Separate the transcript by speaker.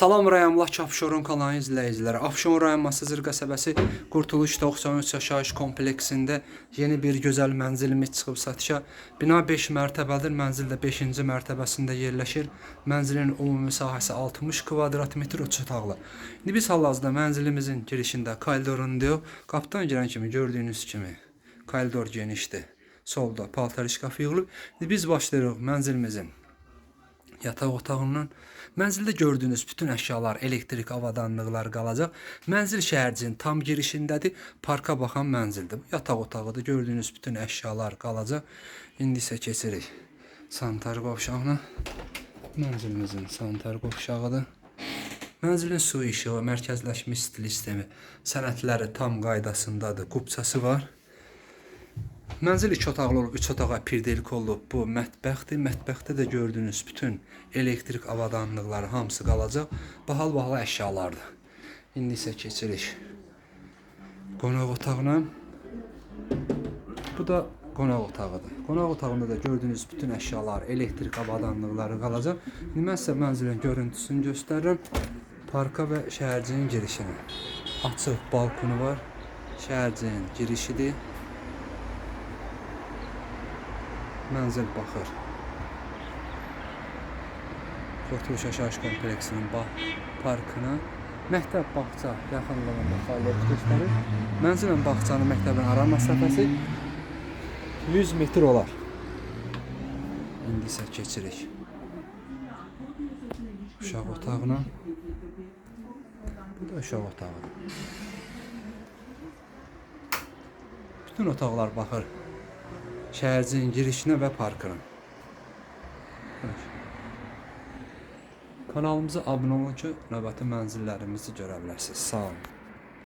Speaker 1: Salam rayonla Abşeron kanalı izləyiciləri. Abşeron rayon Masazır qəsəbəsi Qurtuluş 93 yaşayış kompleksində yeni bir gözəl mənzilimiz çıxıb satışa. Bina 5 mərtəbədir. Mənzil də 5-ci mərtəbəsində yerləşir. Mənzilin ümumi sahəsi 60 kvadrat metr uç otaqlı. İndi biz hal-hazırda mənzilimizin girişində koridorundayıq. Qapıdan girən kimi gördüyünüz kimi koridor genişdir. Solda paltar şkafı yığılıb. İndi biz başlayırıq mənzilimizin yataq otağından. Mənzildə gördüyünüz bütün əşyalar, elektrik avadanlıqlar qalacaq. Mənzil şəhərcinin tam girişindədir. Parka baxan mənzildir. Yataq otağıdır. Gördüyünüz bütün əşyalar qalacaq. İndi isə keçirik sanitar qovşağına. Mənzilimizin sanitar qovşağıdır. Mənzilin su işığı, mərkəzləşmiş stil sistemi, sənədləri tam qaydasındadır. Qubçası var. Mənzil iki otaqlı olub, üç otağa pirdelik olub. Bu mətbəxdir. Mətbəxdə də gördüyünüz bütün elektrik avadanlıqları hamısı qalacaq. Bahal-bahalı əşyalardır. İndi isə keçirik qonaq otağına. Bu da qonaq otağıdır. Qonaq otağında da gördüyünüz bütün əşyalar, elektrik avadanlıqları qalacaq. İndi mən sizə mənzilin görüntüsünü göstərirəm. Parka və şəhərcinin girişini. Açıq balkonu var. Şəhərcinin girişidir. Mənzil baxır. Qurtuluş Yaşayış kompleksinin bax parkına məktəb bağça yaxınlığında fəaliyyət göstərir. Mənzillə bağçanın məktəbin ara məsafəsi 100 metr olar. İndi isə keçirik uşaq otağına. Bu da uşaq otağıdır. Bütün otaqlar baxır şəhərcinin girişinə və parkına. Evet. Kanalımıza abunə olun ki, növbəti mənzillərimizi görə bilərsiniz. Sağ olun.